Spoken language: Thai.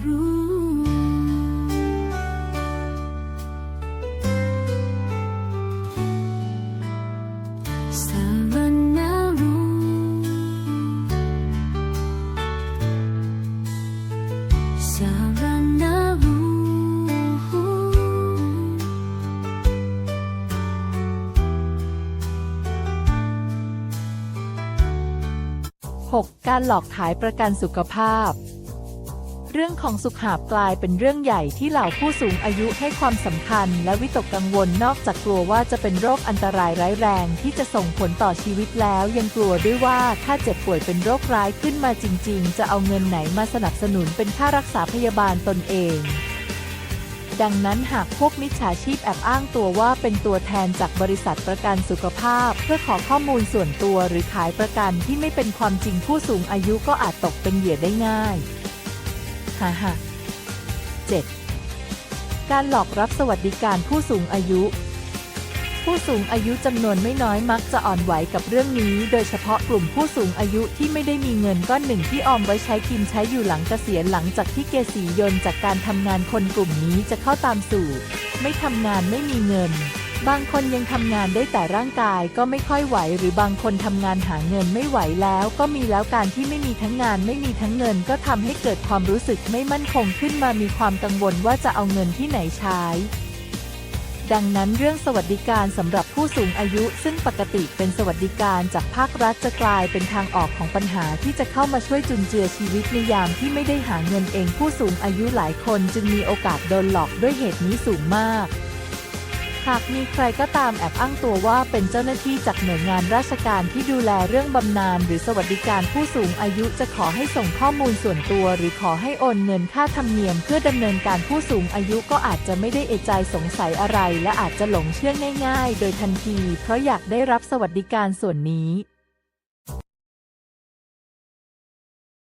6. การหลอกขายประกันสุขภาพ เรื่องของสุขภาพกลายเป็นเรื่องใหญ่ที่เหล่าผู้สูงอายุให้ความสำคัญ และวิตกกังวลนอกจากกลัวว่าจะเป็นโรคอันตรายร้ายแรงที่จะส่งผลต่อชีวิตแล้วยังกลัวด้วยว่าถ้าเจ็บป่วยเป็นโรคร้ายขึ้นมาจริง ๆ จะเอาเงินไหนมาสนับสนุนเป็นค่ารักษาพยาบาลตนเองดังนั้นหากพวกมิจฉาชีพแอบอ้างตัวว่าเป็นตัวแทนจากบริษัทประกันสุขภาพ เพื่อขอข้อมูลส่วนตัวหรือขายประกันที่ไม่เป็นความจริงผู้สูงอายุก็อาจตกเป็นเหยื่อได้ง่าย ฮ่าฮ่า 7. การหลอกรับสวัสดิการผู้สูงอายุ ผู้สูงอายุจำนวนไม่น้อยมักจะอ่อนไหวกับเรื่องนี้ โดยเฉพาะกลุ่มผู้สูงอายุที่ไม่ได้มีเงินก้อนหนึ่งที่ออมไว้ใช้กินใช้อยู่หลังเกษียณหลังจากที่เกษียณจากการทำงานคนกลุ่มนี้จะเข้าตามสู่ ไม่ทำงานไม่มีเงิน บางคนยังทำงานได้แต่ร่างกายก็ไม่ค่อยไหว หรือบางคนทำงานหาเงินไม่ไหวแล้วก็มีแล้วการที่ไม่มีทั้งงานไม่มีทั้งเงิน ก็ทำให้เกิดความรู้สึกไม่มั่นคงขึ้นมามีความกังวลว่าจะเอาเงินที่ไหนใช้ดังนั้นเรื่องสวัสดิการสำหรับผู้สูงอายุ ซึ่งปกติเป็นสวัสดิการจากภาครัฐจะกลายเป็นทางออกของปัญหาที่จะเข้ามาช่วยจุนเจือชีวิตในยามที่ไม่ได้หาเงินเองผู้สูงอายุหลายคนจึงมีโอกาสโดนหลอกด้วยเหตุนี้สูงมาก หากมีใครก็ตามแอบอ้างตัวว่าเป็นเจ้าหน้าที่จากหน่วยงานราชการที่ดูแลเรื่องบำนาญหรือสวัสดิการผู้สูงอายุจะขอให้ส่งข้อมูลส่วนตัว หรือขอให้โอนเงินค่าธรรมเนียม เพื่อดำเนินการผู้สูงอายุก็อาจจะไม่ได้เอะใจสงสัยอะไร และอาจจะหลงเชื่อง่าย ๆ โดยทันที เพราะอยากได้รับสวัสดิการส่วนนี้